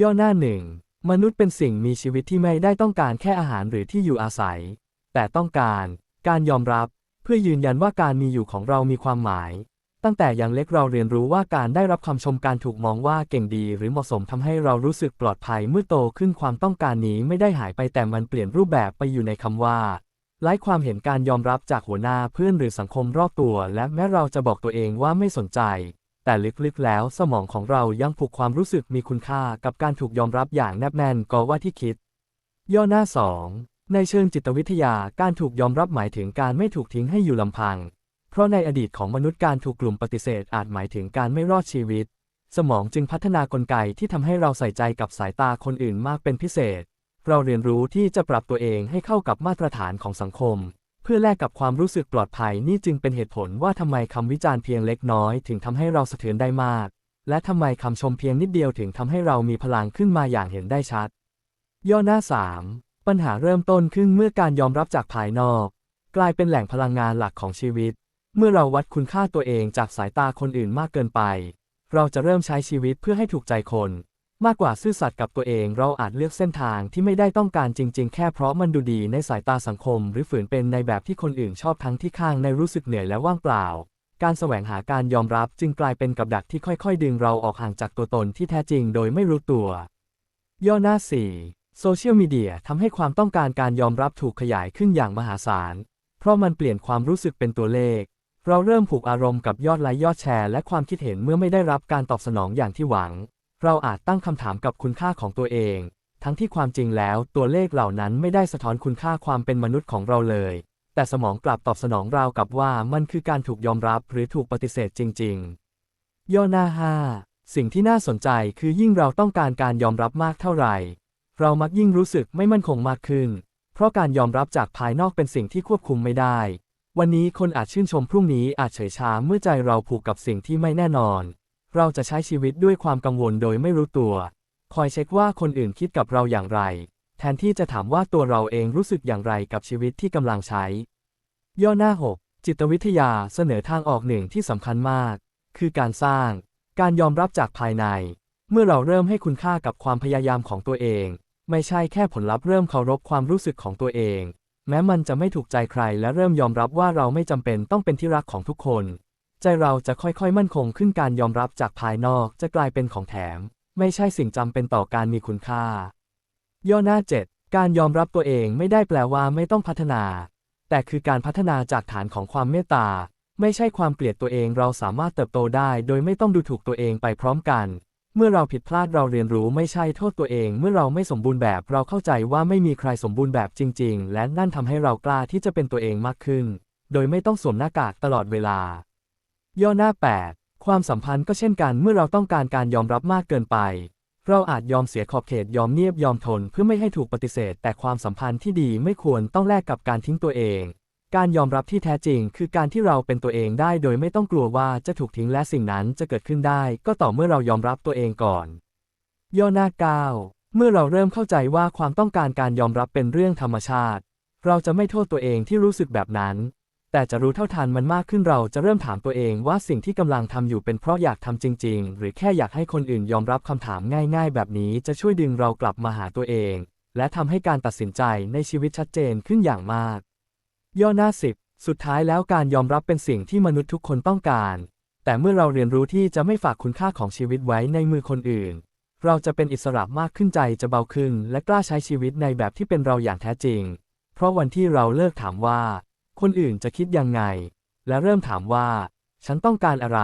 ย่อหน้าหนึ่งมนุษย์เป็นสิ่งมีชีวิตที่ไม่ได้ต้องการแค่อาหารหรือที่อยู่อาศัย แต่ต้องการการยอมรับเพื่อยืนยันว่าการมีอยู่ของเรามีความหมาย ตั้งแต่อยังเล็กเราเรียนรู้ว่าการได้รับคำชมการถูกมองว่าเก่งดี หรือเหมาะสมทำให้เรารู้สึกปลอดภัยเมื่อโตขึ้นความต้องการนี้ไม่ได้หายไปแต่มันเปลี่ยนรูปแบบไปอยู่ในคำว่าไร้ความเห็นการยอมรับจากหัวหน้าเพื่อนหรือสังคมรอบตัว และแม้เราจะบอกตัวเองว่าไม่สนใจ แต่ลึกๆแล้วสมองของเรายังผูกความรู้สึกมีคุณค่ากับการถูกยอมรับอย่างแนบแน่นก็ว่าที่คิด ย่อหน้าสองในเชิงจิตวิทยาการถูกยอมรับหมายถึงการไม่ถูกทิ้งให้อยู่ลำพัง เพราะในอดีตของมนุษย์การถูกกลุ่มปฏิเสธอาจหมายถึงการไม่รอดชีวิต สมองจึงพัฒนากลไกที่ทำให้เราใส่ใจกับสายตาคนอื่นมากเป็นพิเศษ เราเรียนรู้ที่จะปรับตัวเองให้เข้ากับมาตรฐานของสังคม เพื่อแลกกับความรู้สึกปลอดภัยนี่จึงเป็นเหตุผลว่าทำไมคำวิจารณ์เพียงเล็กน้อยถึงทำให้เราสะเทือนได้มาก และทำไมคำชมเพียงนิดเดียวถึงทำให้เรามีพลังขึ้นมาอย่างเห็นได้ชัด ย่อหน้า 3 ปัญหาเริ่มต้นขึ้นเมื่อการยอมรับจากภายนอก กลายเป็นแหล่งพลังงานหลักของชีวิต เมื่อเราวัดคุณค่าตัวเองจากสายตาคนอื่นมากเกินไป เราจะเริ่มใช้ชีวิตเพื่อให้ถูกใจคน มากกว่าซื่อสัตย์กับตัวเองเราอาจเลือกเส้นทางที่ไม่ได้ต้องการจริง ๆ แค่เพราะมันดูดีในสายตาสังคม หรือฝืนเป็นในแบบที่คนอื่นชอบทั้งที่ข้างในรู้สึกเหนื่อยและว่างเปล่า การแสวงหาการยอมรับจึงกลายเป็นกับดักที่ค่อยๆ ดึงเราออกห่างจากตัวตนที่แท้จริงโดยไม่รู้ตัว ย่อหน้า 4 โซเชียลมีเดียทำให้ความต้องการการยอมรับถูกขยายขึ้นอย่างมหาศาล เพราะมันเปลี่ยนความรู้สึกเป็นตัวเลข เราเริ่มผูกอารมณ์กับยอดไลค์ยอดแชร์และความคิดเห็นเมื่อไม่ได้รับการตอบสนองอย่างที่หวัง เราอาจตั้งคำถามกับคุณค่าของตัวเอง ทั้งที่ความจริงแล้วตัวเลขเหล่านั้นไม่ได้สะท้อนคุณค่าความเป็นมนุษย์ของเราเลย แต่สมองกลับตอบสนองราวกับว่ามันคือการถูกยอมรับหรือถูกปฏิเสธจริง ๆ ย่อหน้า 5 สิ่งที่น่าสนใจคือยิ่งเราต้องการการยอมรับมากเท่าไหร่ เรามักยิ่งรู้สึกไม่มั่นคงมากขึ้น เพราะการยอมรับจากภายนอกเป็นสิ่งที่ควบคุมไม่ได้ วันนี้คนอาจชื่นชมพรุ่งนี้อาจเฉยชาเมื่อใจเราผูกกับสิ่งที่ไม่แน่นอน เราจะใช้ชีวิตด้วยความกังวลโดยไม่รู้ตัว คอยเช็คว่าคนอื่นคิดกับเราอย่างไร แทนที่จะถามว่าตัวเราเองรู้สึกอย่างไรกับชีวิตที่กำลังใช้ ย่อหน้า 6 จิตวิทยาเสนอทางออกหนึ่งที่สำคัญมาก คือการสร้าง การยอมรับจากภายใน เมื่อเราเริ่มให้คุณค่ากับความพยายามของตัวเอง ไม่ใช่แค่ผลลัพธ์เริ่มเคารพความรู้สึกของตัวเอง แม้มันจะไม่ถูกใจใครและเริ่มยอมรับว่าเราไม่จำเป็นต้องเป็นที่รักของทุกคน ใจเราจะค่อยๆมั่นคงขึ้นการยอมรับจากภายนอกจะกลายเป็นของแถม ไม่ใช่สิ่งจำเป็นต่อการมีคุณค่า ย่อหน้า 7 การยอมรับตัวเองไม่ได้แปลว่าไม่ต้องพัฒนา แต่คือการพัฒนาจากฐานของความเมตตา ไม่ใช่ความเกลียดตัวเองเราสามารถเติบโตได้ โดยไม่ต้องดูถูกตัวเองไปพร้อมกัน เมื่อเราผิดพลาดเราเรียนรู้ไม่ใช่โทษตัวเอง เมื่อเราไม่สมบูรณ์แบบเราเข้าใจว่าไม่มีใครสมบูรณ์แบบจริง ๆ และนั่นทำให้เรากล้าที่จะเป็นตัวเองมากขึ้น โดยไม่ต้องสวมหน้ากากตลอดเวลา ย่อหน้า 8 ความสัมพันธ์ก็เช่นกันเมื่อเราต้องการการยอมรับมากเกินไป เราอาจยอมเสียขอบเขตยอมเงียบยอมทนเพื่อไม่ให้ถูกปฏิเสธ แต่ความสัมพันธ์ที่ดีไม่ควรต้องแลกกับการทิ้งตัวเอง การยอมรับที่แท้จริง คือการที่เราเป็นตัวเองได้โดยไม่ต้องกลัวว่าจะถูกทิ้งและสิ่งนั้นจะเกิดขึ้นได้ ก็ต่อเมื่อเรายอมรับตัวเองก่อน ย่อหน้า 9 เมื่อเราเริ่มเข้าใจว่าความต้องการการยอมรับเป็นเรื่องธรรมชาติ เราจะไม่โทษตัวเองที่รู้สึกแบบนั้น แต่จะรู้เท่าทันมันมากขึ้นเราจะเริ่มถามตัวเองว่าสิ่งที่กำลังทำอยู่เป็นเพราะอยากทำจริง ๆ หรือแค่อยากให้คนอื่นยอมรับคำถามง่าย ๆ แบบนี้จะช่วยดึงเรากลับมาหาตัวเอง และทำให้การตัดสินใจในชีวิตชัดเจนขึ้นอย่างมาก ย่อหน้า10สุดท้ายแล้วการยอมรับเป็นสิ่งที่มนุษย์ทุกคนต้องการ แต่เมื่อเราเรียนรู้ที่จะไม่ฝากคุณค่าของชีวิตไว้ในมือคนอื่น เราจะเป็นอิสระมากขึ้นใจจะเบาขึ้น และกล้าใช้ชีวิตในแบบที่เป็นเราอย่างแท้จริง เพราะวันที่เราเลิกถามว่า คนอื่นจะคิดยังไง และเริ่มถามว่า ฉันต้องการอะไร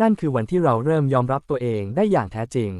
นั่นคือวันที่เราเริ่มยอมรับตัวเองได้อย่างแท้จริง